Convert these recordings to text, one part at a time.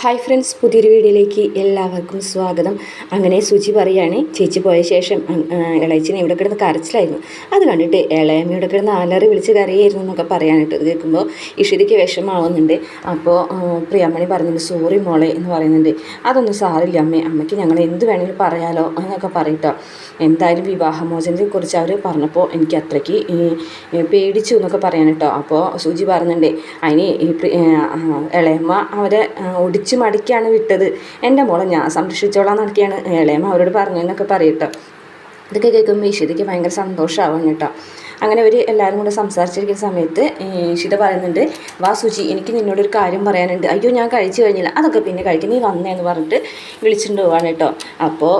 Hi friends പുതിയൊരു വീഡിയോയിലേക്ക് എല്ലാവർക്കും സ്വാഗതം. അങ്ങനെ സുചി പറയാണ് ചേച്ചി പോയ ശേഷം ഇളയച്ചിനെ ഇവിടെ കിടന്ന് കരച്ചിലായിരുന്നു. അത് കണ്ടിട്ട് ഇളയമ്മ ഇവിടെ കിടന്ന് അലറി വിളിച്ച് കരയായിരുന്നു എന്നൊക്കെ പറയാനായിട്ട് ഇത് കേൾക്കുമ്പോൾ ഇഷിതയ്ക്ക് വിഷമാവുന്നുണ്ട് അപ്പോൾ പ്രിയമ്മണി പറയുന്നുണ്ട് സോറി മോളെ എന്ന് പറയുന്നുണ്ട്. അതൊന്നും സാറില്ല അമ്മേ അമ്മയ്ക്ക് ഞങ്ങൾ എന്ത് വേണമെങ്കിലും പറയാലോ എന്നൊക്കെ പറയട്ടോ. എന്തായാലും വിവാഹമോചനത്തെ കുറിച്ച് അവർ പറഞ്ഞപ്പോൾ എനിക്ക് അത്രയ്ക്ക് പേടിച്ചു എന്നൊക്കെ പറയാനിട്ടോ അപ്പോൾ സൂചി പറയുന്നുണ്ട് അതിന് ഇളയമ്മ അവരെ ആ, ഒടിച്ച് മടിക്കാണ് വിട്ടത്. എന്റെ മോളെ ഞാൻ സംരക്ഷിച്ചോളാം നടക്കുകയാണ്. ഇളയമ്മ അവരോട് പറഞ്ഞു എന്നൊക്കെ പറയട്ടോ. ഇതൊക്കെ കേൾക്കുമ്പോൾ ഈശ്വതിക്ക് ഭയങ്കര സന്തോഷമാവാണ് കേട്ടോ. അങ്ങനെ അവർ എല്ലാവരും കൂടെ സംസാരിച്ചിരിക്കുന്ന സമയത്ത് ഈശിത പറയുന്നുണ്ട് വാ സുചി എനിക്ക് നിന്നോടൊരു കാര്യം പറയാനുണ്ട്. അയ്യോ ഞാൻ കഴിച്ചു കഴിഞ്ഞില്ല. അതൊക്കെ പിന്നെ കഴിക്കും. നീ വന്നേന്ന് പറഞ്ഞിട്ട് വിളിച്ചിട്ട് പോവാണ് കേട്ടോ. അപ്പോൾ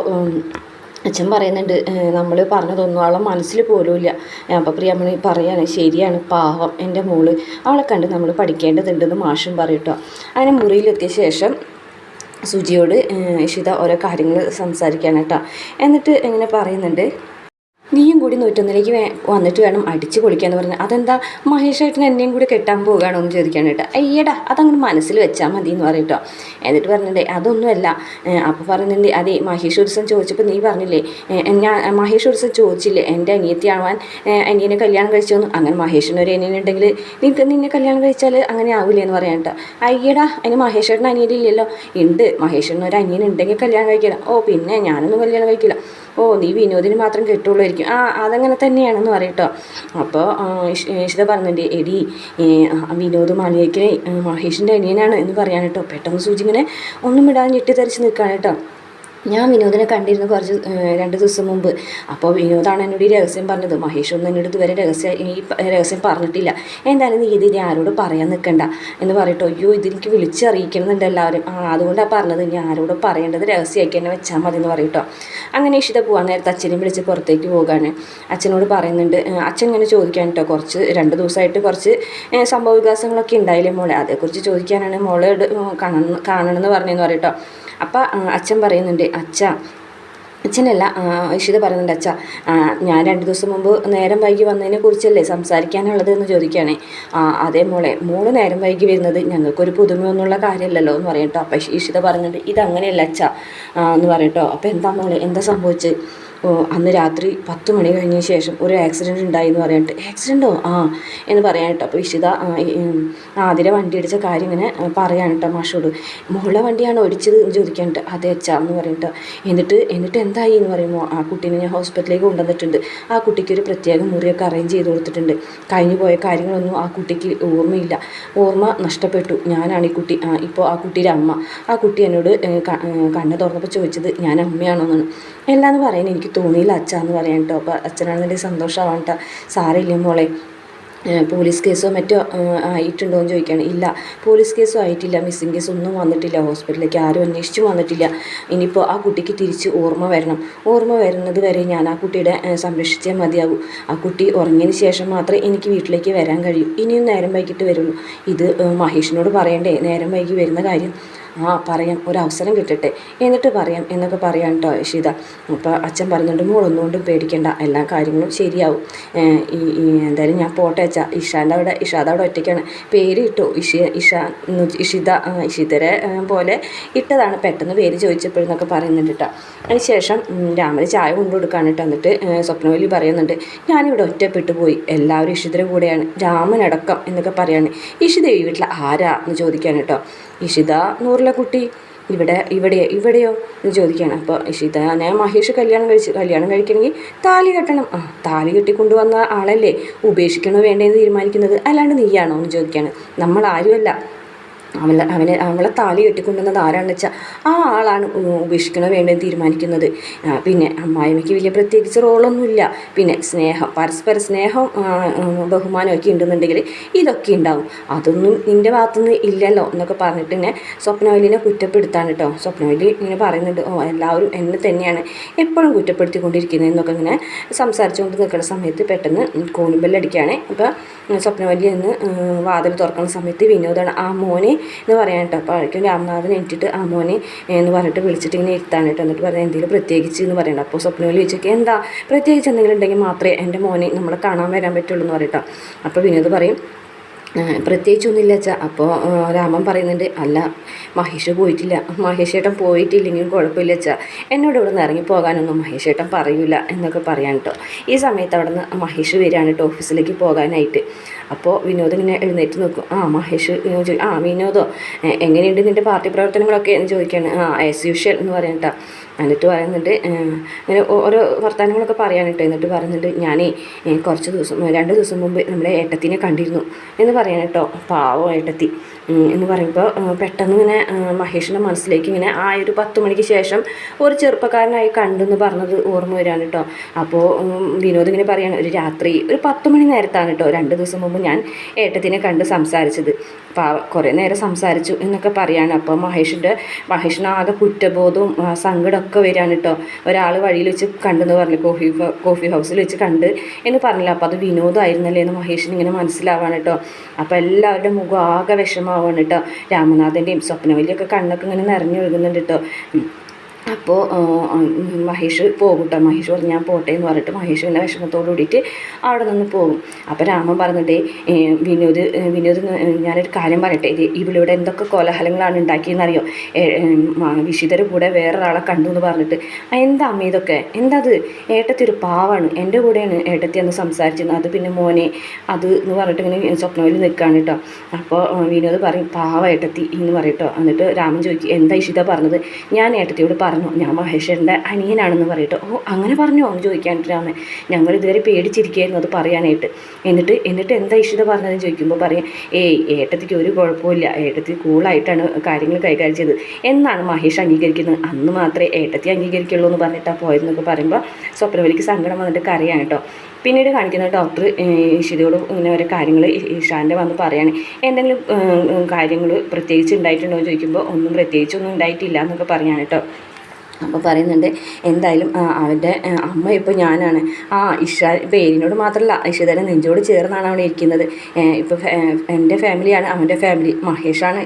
അച്ഛൻ പറയുന്നുണ്ട് നമ്മൾ പറഞ്ഞതൊന്നും അവളെ മനസ്സിൽ പോലുമില്ല. അപ്പോൾ പ്രിയമ്മണി പറയാണ് ശരിയാണ് പാവം എന്റെ മോൾ. അവളെ കണ്ട് നമ്മൾ പഠിക്കേണ്ടതുണ്ടെന്ന് മാഷും പറയട്ടോ. അങ്ങനെ മുറിയിലെത്തിയ ശേഷം സുജിയോട് ഇഷിത ഓരോ കാര്യങ്ങൾ സംസാരിക്കാൻ എന്നിട്ട് ഇങ്ങനെ പറയുന്നുണ്ട് നീയും കൂടി നൂറ്റൊന്നിലേക്ക് വന്നിട്ട് വേണം അടിച്ച് പൊളിക്കാന്ന് പറഞ്ഞു. അതെന്താ? മഹേഷായിട്ട് എന്നെയും കൂടി കെട്ടാൻ പോവുകയാണോ എന്ന് ചോദിക്കാൻ കേട്ടോ. അയ്യടാ അതങ്ങനെ മനസ്സിൽ വെച്ചാൽ മതി എന്ന് പറയട്ടോ എന്നിട്ട് പറഞ്ഞിട്ടേ അതൊന്നുമല്ല. അപ്പോൾ പറയുന്നുണ്ട് അതെ മഹേഷ് ദിവസം ചോദിച്ചപ്പോൾ നീ പറഞ്ഞില്ലേ ഞാൻ മഹേഷ് ദിവസം ചോദിച്ചില്ലേ എന്റെ അനിയത്തിയാവാൻ അനിയനെ കല്യാണം കഴിച്ചോന്ന്? അങ്ങനെ മഹേഷിന് ഒരു അനിയനുണ്ടെങ്കിൽ നിനക്ക് നിന്നെ കല്യാണം കഴിച്ചാൽ അങ്ങനെ ആവില്ലേ എന്ന് പറയാൻ കേട്ടോ. അയ്യടാ അതിന് മഹേഷേട്ടൻ അനിയനില്ലല്ലോ. ഉണ്ട് മഹേഷിന് ഒരു അനിയൻ ഉണ്ടെങ്കിൽ കല്യാണം കഴിക്കില്ല ഓ പിന്നെ ഞാനൊന്നും കല്യാണം കഴിക്കില്ല. ഓ നീ വിനോദിന് മാത്രം കെട്ടുള്ളായിരിക്കും. ആ അതങ്ങനെ തന്നെയാണെന്ന് പറയട്ടോ അപ്പോൾ ഇഷിത പറഞ്ഞിട്ട് എടി വിനോദ് മാളികയ്ക്ക് മഹേഷിന്റെ അനിയനാണ് എന്ന് പറയാൻ പെട്ടെന്ന് സൂചി ഇങ്ങനെ ഒന്നും ഇടാൻ ഞെട്ടിത്തെറിച്ച് നിൽക്കുകയാണ് കേട്ടോ ഞാൻ വിനോദിനെ കണ്ടിരുന്നു കുറച്ച് രണ്ട് ദിവസം മുമ്പ്. അപ്പോൾ വിനോദാണ് എന്നോട് ഈ രഹസ്യം പറഞ്ഞത്. മഹേഷ് ഒന്നും എന്നോട് ഇതുവരെ രഹസ്യം ഈ രഹസ്യം പറഞ്ഞിട്ടില്ല. എന്തായാലും നീ ഇത് ഇനി ആരോട് പറയാൻ നിൽക്കണ്ട എന്ന് പറയട്ടോ അയ്യോ ഇതെനിക്ക് വിളിച്ചറിയിക്കണമെന്നുണ്ട് എല്ലാവരും. ആ അതുകൊണ്ടാണ് പറഞ്ഞത് ഇനി ആരോട് പറയേണ്ടത് രഹസ്യമാക്കി തന്നെ വെച്ചാൽ മതി എന്ന് പറയട്ടോ. അങ്ങനെ ഇഷിത പോകാൻ നേരത്തെ അച്ഛനെ വിളിച്ച് പുറത്തേക്ക് പോകാണ്. അച്ഛനോട് പറയുന്നുണ്ട് അച്ഛൻ ഇങ്ങനെ ചോദിക്കാൻ കേട്ടോ കുറച്ച് രണ്ട് ദിവസമായിട്ട് കുറച്ച് സംഭവ വികാസങ്ങളൊക്കെ ഉണ്ടായില്ലേ മോളെ? അതേക്കുറിച്ച് ചോദിക്കാനാണ് മോളോട് കാണണം കാണണമെന്ന് പറഞ്ഞതെന്ന് പറയട്ടോ അപ്പം അച്ഛൻ പറയുന്നുണ്ട് അച്ഛ അച്ഛനല്ല ഐഷിത പറയുന്നുണ്ട് അച്ഛ ഞാൻ രണ്ട് ദിവസം മുമ്പ് നേരം വൈകി വന്നതിനെ കുറിച്ചല്ലേ സംസാരിക്കാനുള്ളത് എന്ന് ചോദിക്കുകയാണേ. അതേ മോളെ മോൾ നേരം വൈകി വരുന്നത് ഞങ്ങൾക്കൊരു പുതുമയൊന്നുള്ള കാര്യമല്ലല്ലോ എന്ന് പറയട്ടോ അപ്പം ഇഷിത പറയുന്നുണ്ട് ഇതങ്ങനെയല്ല അച്ഛ എന്ന് പറയട്ടോ അപ്പം എന്താ മോളെ എന്താ സംഭവിച്ചത്? അന്ന് രാത്രി പത്ത് മണി കഴിഞ്ഞ ശേഷം ഒരു ആക്സിഡന്റ് ഉണ്ടായി എന്ന് പറയാനിട്ട് ആക്സിഡന്റോ ആ എന്ന് പറയാനിട്ട് അപ്പോൾ ഇഷിത ആതിരെ വണ്ടി ഇടിച്ച കാര്യം ഇങ്ങനെ ആ, മാഷോട്. മോളെ വണ്ടിയാണ് ഒടിച്ചത് എന്ന് ചോദിക്കാനിട്ട് അതെ അച്ഛാ എന്ന് പറയട്ടോ എന്നിട്ട് എന്നിട്ട് എന്തായി എന്ന് പറയുമ്പോൾ ആ കുട്ടീനെ ഞാൻ ഹോസ്പിറ്റലിലേക്ക് കൊണ്ടുവന്നിട്ടുണ്ട്. ആ കുട്ടിക്ക് ഒരു പ്രത്യേക മുറിയൊക്കെ അറേഞ്ച് ചെയ്ത് കൊടുത്തിട്ടുണ്ട്. കഴിഞ്ഞു പോയ കാര്യങ്ങളൊന്നും ആ കുട്ടിക്ക് ഓർമ്മയില്ല. ഓർമ്മ നഷ്ടപ്പെട്ടു. ഞാനാണ് ഈ കുട്ടി. ഇപ്പോൾ ആ കുട്ടിയുടെ അമ്മ. ആ കുട്ടി എന്നോട് കണ്ണ് തുറന്നപ്പോൾ ചോദിച്ചത് ഞാൻ അമ്മയാണോ എന്നാണ് എല്ലാന്ന് പറയാൻ എനിക്ക് തോന്നിയില്ല അച്ഛ എന്ന് പറയാൻ കേട്ടോ. അപ്പോൾ അച്ഛനാണെന്നുണ്ടെങ്കിൽ സന്തോഷമാവാൻ കേട്ടോ സാരമില്ല മോളെ. പോലീസ് കേസോ മറ്റോ ആയിട്ടുണ്ടോ എന്ന് ചോദിക്കുകയാണ്. ഇല്ല പോലീസ് കേസോ ആയിട്ടില്ല. മിസ്സിംഗ് കേസ് ഒന്നും വന്നിട്ടില്ല. ഹോസ്പിറ്റലിലേക്ക് ആരും അന്വേഷിച്ചും വന്നിട്ടില്ല. ഇനിയിപ്പോൾ ആ കുട്ടിക്ക് തിരിച്ച് ഓർമ്മ വരണം. ഓർമ്മ വരുന്നത് വരെ ഞാൻ ആ കുട്ടിയുടെ സംരക്ഷിച്ചേ മതിയാകൂ. ആ കുട്ടി ഉറങ്ങിയതിന് ശേഷം മാത്രമേ എനിക്ക് വീട്ടിലേക്ക് വരാൻ കഴിയൂ. ഇനിയും നേരം വൈകിട്ട് വരുള്ളൂ. ഇത് മഹേഷിനോട് പറയണ്ടേ. നേരം വൈകി വരുന്ന കാര്യം. ആ പറയാം ഒരവസരം കിട്ടട്ടെ. എന്നിട്ട് പറയാം എന്നൊക്കെ പറയാം കേട്ടോ ഇഷിത അപ്പോൾ അച്ഛൻ പറഞ്ഞിട്ട് മോളൊന്നുകൊണ്ടും പേടിക്കേണ്ട എല്ലാ കാര്യങ്ങളും ശരിയാവും. ഈ എന്തായാലും ഞാൻ പോട്ടെ അച്ഛാ. ഇഷാന്റെ അവിടെ ഇഷാദ അവിടെ ഒറ്റയ്ക്കാണ്. പേര് ഇട്ടു. ഇഷി ഇഷ ഇഷിത ഇഷിതരെ പോലെ ഇട്ടതാണ്. പെട്ടെന്ന് പേര് ചോദിച്ചപ്പോഴെന്നൊക്കെ പറയുന്നുണ്ട് കേട്ടോ അതിനുശേഷം രാമന് ചായ കൊണ്ടു കൊടുക്കാണ് കേട്ടോ എന്നിട്ട് സ്വപ്നവലി പറയുന്നുണ്ട് ഞാനിവിടെ ഒറ്റപ്പെട്ടു പോയി. എല്ലാവരും ഇഷിതരെ കൂടെയാണ്. രാമനടക്കം എന്നൊക്കെ പറയാണ്. ഇഷിത ഈ വീട്ടിൽ ആരാ എന്ന് ചോദിക്കാണ് കേട്ടോ ഇഷിത നൂറിലെ കുട്ടി. ഇവിടെ ഇവിടെ ഇവിടെയോ എന്ന് ചോദിക്കുകയാണ്. അപ്പോൾ ഇഷിത ഞാൻ മഹേഷ് കല്യാണം കഴിച്ച് കല്യാണം കഴിക്കണമെങ്കിൽ താലി കെട്ടണം. ആ താലി കെട്ടിക്കൊണ്ടുവന്ന ആളല്ലേ? ഉപേക്ഷിക്കണോ വേണ്ടതെന്ന് തീരുമാനിക്കുന്നത്? അല്ലാണ്ട് നീയാണോ എന്ന് ചോദിക്കുകയാണ്. നമ്മൾ ആരുമല്ല. അവളെ അവനെ അവളെ താലി കെട്ടിക്കൊണ്ടുവന്നത് ആരാണെന്ന് വെച്ചാൽ ആ ആളാണ് ഉപേക്ഷിക്കണോ വേണ്ടെന്ന് തീരുമാനിക്കുന്നത്. പിന്നെ അമ്മായിമ്മയ്ക്ക് വലിയ പ്രത്യേകിച്ച് റോളൊന്നുമില്ല. പിന്നെ സ്നേഹം പരസ്പര സ്നേഹം ബഹുമാനമൊക്കെ ഉണ്ടെന്നുണ്ടെങ്കിൽ ഇതൊക്കെ ഉണ്ടാവും. അതൊന്നും നിന്റെ ഭാഗത്തുനിന്ന് ഇല്ലല്ലോ എന്നൊക്കെ പറഞ്ഞിട്ട് ഇങ്ങനെ സ്വപ്നവലിനെ കുറ്റപ്പെടുത്താണ് കേട്ടോ സ്വപ്നവലി ഇങ്ങനെ പറയുന്നുണ്ട് ഓ എല്ലാവരും എന്നെ തന്നെയാണ് എപ്പോഴും കുറ്റപ്പെടുത്തിക്കൊണ്ടിരിക്കുന്നത് എന്നൊക്കെ ഇങ്ങനെ സംസാരിച്ചുകൊണ്ട് നിൽക്കുന്ന സമയത്ത് പെട്ടെന്ന് കോണിബെല്ലടിക്കുകയാണ്. അപ്പോൾ സ്വപ്നവലി എന്ന് വാതിൽ തുറക്കുന്ന സമയത്ത് വിനോദാണ്. ആ മോനെ എന്ന് പറയാൻ കേട്ടോ. അപ്പോൾ അവർക്ക് രാമനാഥൻ എണീറ്റിട്ട് ആ മോനെ എന്ന് പറഞ്ഞിട്ട് വിളിച്ചിട്ട് ഇങ്ങനെ ഇരുത്താണ് കേട്ടോ. എന്നിട്ട് പറയാം എന്തെങ്കിലും പ്രത്യേകിച്ച് എന്ന് പറയണ്ട. അപ്പോൾ സ്വപ്നവല്ലി ചോദിച്ചൊക്കെ എന്താ? പ്രത്യേകിച്ച് എന്തെങ്കിലും ഉണ്ടെങ്കിൽ മാത്രമേ എന്റെ മോനെ നമ്മളെ കാണാൻ വരാൻ പറ്റുള്ളൂ എന്ന് പറയട്ടോ. അപ്പോൾ വിനോദ് പറയും പ്രത്യേകിച്ചൊന്നുമില്ല അച്ഛാ. അപ്പോൾ രാമൻ പറയുന്നുണ്ട് അല്ല മഹേഷ് പോയിട്ടില്ല. മഹേഷ് ഏട്ടൻ പോയിട്ടില്ലെങ്കിലും കുഴപ്പമില്ല അച്ഛാ. എന്നോട് ഇവിടെ നിന്ന് ഇറങ്ങി പോകാനൊന്നും മഹേഷ് ഏട്ടൻ പറയൂല എന്നൊക്കെ പറയാൻ കേട്ടോ. ഈ സമയത്ത് അവിടെ നിന്ന് മഹേഷ് വരികയാണ് കേട്ടോ ഓഫീസിലേക്ക് പോകാനായിട്ട്. അപ്പോൾ വിനോദ് ഇങ്ങനെ എഴുന്നേറ്റ് നോക്കും ആ മഹേഷ് ആ വിനോദോ എങ്ങനെയുണ്ട് നിന്റെ പാർട്ടി പ്രവർത്തനങ്ങളൊക്കെ? എന്ന് ചോദിക്കുകയാണ് ആ ആസ് യൂഷ്വൽ എന്ന് പറയണ്ട എന്നിട്ട് പറയുന്നുണ്ട് ഇങ്ങനെ ഓരോ വർത്തമാനങ്ങളൊക്കെ പറയാനിട്ട് എന്നിട്ട് പറയുന്നുണ്ട് ഞാനേ കുറച്ച് ദിവസം രണ്ട് ദിവസം മുമ്പ് നമ്മളെ ഏട്ടത്തിനെ കണ്ടിരുന്നു എന്ന് പറയാൻ കേട്ടോ പാവോ ഏട്ടത്തി. എന്ന് പറയുമ്പോൾ പെട്ടെന്ന് ഇങ്ങനെ മഹേഷിന്റെ മനസ്സിലേക്ക് ഇങ്ങനെ ആ ഒരു പത്ത് മണിക്ക് ശേഷം ഒരു ചെറുപ്പക്കാരനായി കണ്ടെന്ന് പറഞ്ഞത് ഓർമ്മ വരികയാണ് കേട്ടോ അപ്പോൾ വിനോദ് ഇങ്ങനെ പറയാണ് ഒരു രാത്രി ഒരു പത്ത് മണി നേരത്താണ് കേട്ടോ രണ്ട് ദിവസം മുമ്പ് ഞാൻ ഏട്ടത്തിനെ കണ്ട് സംസാരിച്ചത്. അപ്പോൾ കുറേ നേരം സംസാരിച്ചു എന്നൊക്കെ പറയാണ്. അപ്പോൾ മഹേഷിന്റെ മഹേഷിനാകെ കുറ്റബോധവും സങ്കടമൊക്കെ വരികയാണ് കേട്ടോ ഒരാൾ വഴിയിൽ വെച്ച് കണ്ടെന്ന് പറഞ്ഞു കോഫി കോഫി ഹൗസിൽ വെച്ച് കണ്ട് എന്ന് പറഞ്ഞില്ല. അപ്പോൾ അത് വിനോദമായിരുന്നല്ലേ എന്ന് മഹേഷിന് ഇങ്ങനെ മനസ്സിലാവാണ് കേട്ടോ അപ്പോൾ എല്ലാവരുടെ മുഖം ആകെ വിഷമാവാണ് കേട്ടോ രാമനാഥന്റെയും സ്വപ്നവല്ലിയൊക്കെ കണ്ണൊക്കെ ഇങ്ങനെ നിറഞ്ഞൊഴുകുന്നുണ്ട് കേട്ടോ അപ്പോൾ മഹേഷ് പോകും കേട്ടോ മഹേഷ് പറഞ്ഞു ഞാൻ പോട്ടെ എന്ന് പറഞ്ഞിട്ട് മഹേഷ് പിന്നെ വിഷമത്തോട് കൂടിയിട്ട് അവിടെ നിന്ന് പോകും. അപ്പോൾ രാമൻ പറഞ്ഞിട്ട് വിനോദ് വിനോദ് ഞാനൊരു കാര്യം പറയട്ടെ. ഇവളിവിടെ എന്തൊക്കെ കോലാഹലങ്ങളാണ് ഉണ്ടാക്കിയെന്നറിയോ? വിഷിതരെ കൂടെ വേറൊരാളെ കണ്ടു എന്ന് പറഞ്ഞിട്ട്. എന്താ അമ്മ ഇതൊക്കെ? എന്താ അത് ഏട്ടത്തി ഒരു പാവാണ്. എന്റെ കൂടെയാണ് ഏട്ടത്തി എന്ന് സംസാരിച്ചിരുന്നത്. അത് പിന്നെ മോനെ. അത് എന്ന് പറഞ്ഞിട്ട് ഇങ്ങനെ സ്വപ്നവിൽ നിൽക്കുകയാണ് കേട്ടോ. അപ്പോൾ വിനോദ് പറയും പാവ ഏട്ടത്തി എന്ന് പറയട്ടോ എന്നിട്ട് രാമൻ ചോദിക്കും എന്താ ഇഷിത പറഞ്ഞത്? ഞാൻ ഏട്ടത്തിയോട് പറഞ്ഞു ഞാൻ മഹേശ്വരന്റെ അനിയനാണെന്ന് പറയട്ടെ ഓ അങ്ങനെ പറഞ്ഞോ? എന്ന് ചോദിക്കാനായിട്ട് രാമൻ ഞങ്ങൾ ഇതുവരെ പേടിച്ചിരിക്കുകയായിരുന്നു അത് പറയാനായിട്ട്. എന്നിട്ട് എന്നിട്ട് എന്താ ഇഷിത പറഞ്ഞതെന്ന് ചോദിക്കുമ്പോൾ പറയാം ഏയ് ഏട്ടത്തിക്ക് ഒരു കുഴപ്പമില്ല ഏട്ടത്തി കൂളായിട്ടാണ് കാര്യങ്ങൾ കൈകാര്യം ചെയ്തത്. എന്നാണ് മഹേഷ് അംഗീകരിക്കുന്നത്. അന്ന് മാത്രമേ ഏട്ടത്തി അംഗീകരിക്കുള്ളൂ എന്ന് പറഞ്ഞിട്ടാണ് പോയതെന്നൊക്കെ പറയുമ്പോൾ സ്വപ്നവലിക്ക് സങ്കടം വന്നിട്ട് കറിയാണ് കേട്ടോ. പിന്നീട് കാണിക്കുന്ന ഡോക്ടർ ഇഷിതയോട് ഇങ്ങനെ ഓരോ കാര്യങ്ങൾ ഇഷാന്റെ വന്ന് പറയാണ്. എന്തെങ്കിലും കാര്യങ്ങൾ പ്രത്യേകിച്ച് ഉണ്ടായിട്ടുണ്ടോ? എന്ന് ചോദിക്കുമ്പോൾ ഒന്നും പ്രത്യേകിച്ചൊന്നും ഉണ്ടായിട്ടില്ല എന്നൊക്കെ പറയാണ് കേട്ടോ. അപ്പോൾ പറയുന്നുണ്ട് എന്തായാലും അവന്റെ അമ്മ ഇപ്പോൾ ഞാനാണ്. ആ ഇഷ പേരിനോട് മാത്രമല്ല ഇഷിതയുടെ നെഞ്ചോട് ചേർന്നാണ് അവൻ ഇരിക്കുന്നത്. ഇപ്പോൾ എന്റെ ഫാമിലിയാണ് അവന്റെ ഫാമിലി മഹേഷാണ്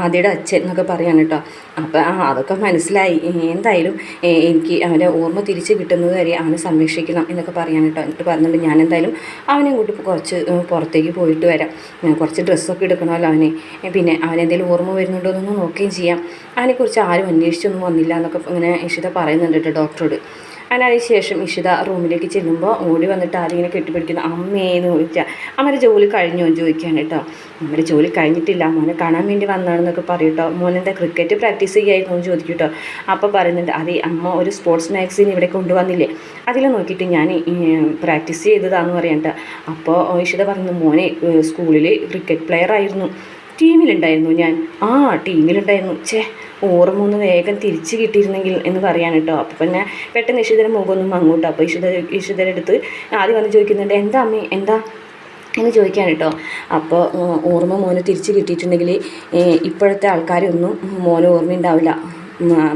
ആദ്യയുടെ അച്ഛൻ എന്നൊക്കെ പറയാണ് കേട്ടോ. അപ്പോൾ അതൊക്കെ മനസ്സിലായി. എന്തായാലും എനിക്ക് അവന്റെ ഓർമ്മ തിരിച്ച് കിട്ടുന്നത് വരെ അവനെ സംരക്ഷിക്കണം എന്നൊക്കെ പറയാൻ കേട്ടോ. എന്നിട്ട് പറഞ്ഞിട്ട് ഞാൻ എന്തായാലും അവനെ കൂട്ടി കുറച്ച് പുറത്തേക്ക് പോയിട്ട് വരാം. കുറച്ച് ഡ്രസ്സൊക്കെ എടുക്കണമല്ലോ അവനെ. പിന്നെ അവനെന്തെങ്കിലും ഓർമ്മ വരുന്നുണ്ടോ എന്നൊന്ന് നോക്കുകയും ചെയ്യാം. അവനെക്കുറിച്ച് ആരും അന്വേഷിച്ചൊന്നും വന്നില്ല എന്നൊക്കെ ഇങ്ങനെ ഇങ്ങനെ ഇഷിത പറയുന്നുണ്ട് കേട്ടോ ഡോക്ടറോട്. അങ്ങനെ ശേഷം ഇഷിത റൂമിലേക്ക് ചെല്ലുമ്പോൾ ഓടി വന്നിട്ട് ആരിങ്ങനെ കെട്ടിപ്പിടിക്കുന്നു അമ്മേന്ന് ചോദിച്ചാൽ അമ്മയുടെ ജോലി കഴിഞ്ഞോ എന്ന് ചോദിക്കാൻ കേട്ടോ. അമ്മയുടെ ജോലി കഴിഞ്ഞിട്ടില്ല. മോനെ കാണാൻ വേണ്ടി വന്നാണെന്നൊക്കെ പറയും കേട്ടോ. മോനെന്താ ക്രിക്കറ്റ് പ്രാക്ടീസ് ചെയ്യായിരുന്നു എന്ന് ചോദിക്കും കേട്ടോ. അപ്പോൾ പറയുന്നുണ്ട് അതെ അമ്മ ഒരു സ്പോർട്സ് മാഗസിൻ ഇവിടെ കൊണ്ടുവന്നില്ലേ? അതിൽ നോക്കിയിട്ട് ഞാൻ പ്രാക്ടീസ് ചെയ്തതാണെന്ന് പറയാം കേട്ടോ. അപ്പോൾ ഇഷിത പറഞ്ഞു മോനെ സ്കൂളിൽ ക്രിക്കറ്റ് പ്ലെയർ ആയിരുന്നു. ടീമിലുണ്ടായിരുന്നു ഞാൻ. ആ ടീമിലുണ്ടായിരുന്നു. ചേ ഓർമ്മ ഒന്ന് വേഗം തിരിച്ച് കിട്ടിയിരുന്നെങ്കിൽ എന്ന് പറയാൻ കേട്ടോ അപ്പോൾ പിന്നെ പെട്ടെന്ന് യശുധരൻ മുഖമൊന്നും അങ്ങോട്ടോ അപ്പോൾ യശുധര ഇഷിതയുടെ അടുത്ത് ആദ്യം വന്ന് ചോദിക്കുന്നുണ്ട് എന്താ അമ്മേ എന്താ? എന്ന് ചോദിക്കാൻ കേട്ടോ അപ്പോൾ ഓർമ്മ മോന് തിരിച്ച് കിട്ടിയിട്ടുണ്ടെങ്കിൽ ഇപ്പോഴത്തെ ആൾക്കാരൊന്നും മോന് ഓർമ്മയുണ്ടാവില്ല.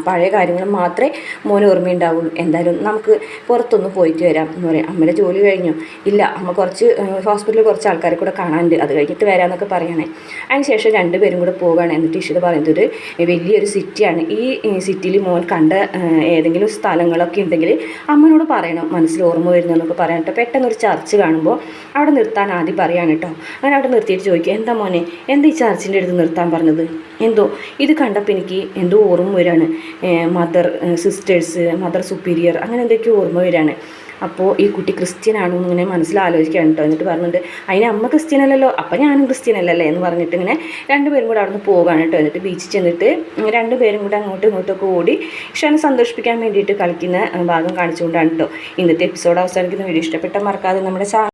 പഴയ കാര്യങ്ങൾ മാത്രമേ മോന് ഓർമ്മയുണ്ടാവുള്ളൂ. എന്തായാലും നമുക്ക് പുറത്തൊന്ന് പോയിട്ട് വരാം എന്ന് പറയാം. അമ്മയുടെ ജോലി കഴിഞ്ഞു. ഇല്ല അമ്മ കുറച്ച് ഹോസ്പിറ്റലിൽ കുറച്ച് ആൾക്കാരെ കൂടെ കാണാനുണ്ട്. അത് കഴിഞ്ഞിട്ട് വരാമെന്നൊക്കെ പറയണേ അതിന് ശേഷം രണ്ടുപേരും കൂടെ പോവുകയാണ്. എന്നിട്ട് ഇഷിത പറയുന്നത് വലിയൊരു സിറ്റിയാണ്. ഈ സിറ്റിയിൽ മോൻ കണ്ട ഏതെങ്കിലും സ്ഥലങ്ങളൊക്കെ ഉണ്ടെങ്കിൽ അമ്മനോട് പറയണം. മനസ്സിൽ ഓർമ്മ വരുന്നതെന്നൊക്കെ പറയാനിട്ട് പെട്ടെന്ന് ഒരു ചർച്ച് കാണുമ്പോൾ അവിടെ നിർത്താൻ ആദ്യം പറയാണ് കേട്ടോ. അങ്ങനെ അവിടെ നിർത്തിയിട്ട് ചോദിക്കും എന്താ മോനെ എന്താ ഈ ചർച്ചിന്റെ അടുത്ത് നിർത്താൻ പറഞ്ഞത്? എന്തോ ഇത് കണ്ടപ്പോൾ എനിക്ക് എന്തോ ഓർമ്മ വരികയാണ് മദർ സിസ്റ്റേഴ്സ് മദർ സുപ്പീരിയർ അങ്ങനെ എന്തൊക്കെയോ ഓർമ്മ വരികയാണ് അപ്പോൾ ഈ കുട്ടി ക്രിസ്ത്യൻ ആണോ എന്ന് ഇങ്ങനെ മനസ്സിലാലോചിക്കുകയാണ് കേട്ടോ എന്നിട്ട് പറഞ്ഞിട്ട് അതിന് അമ്മ ക്രിസ്ത്യൻ അല്ലല്ലോ അപ്പം ഞാനും ക്രിസ്ത്യൻ അല്ലല്ലേ എന്ന് പറഞ്ഞിട്ട് ഇങ്ങനെ രണ്ടുപേരും കൂടെ അവിടെ നിന്ന് പോകുകയാണ് കേട്ടോ എന്നിട്ട് ബീച്ചിൽ ചെന്നിട്ട് രണ്ടുപേരും കൂടെ അങ്ങോട്ടും ഇങ്ങോട്ടൊക്കെ ഓടി ഇഷാനെ സന്തോഷിപ്പിക്കാൻ വേണ്ടിയിട്ട് കളിക്കുന്ന ഭാഗം കാണിച്ചുകൊണ്ടാണ് കേട്ടോ ഇന്നത്തെ എപ്പിസോഡ് അവസാനിക്കുന്ന വീഡിയോ. ഇഷ്ടപ്പെട്ട മറക്കാതെ നമ്മുടെ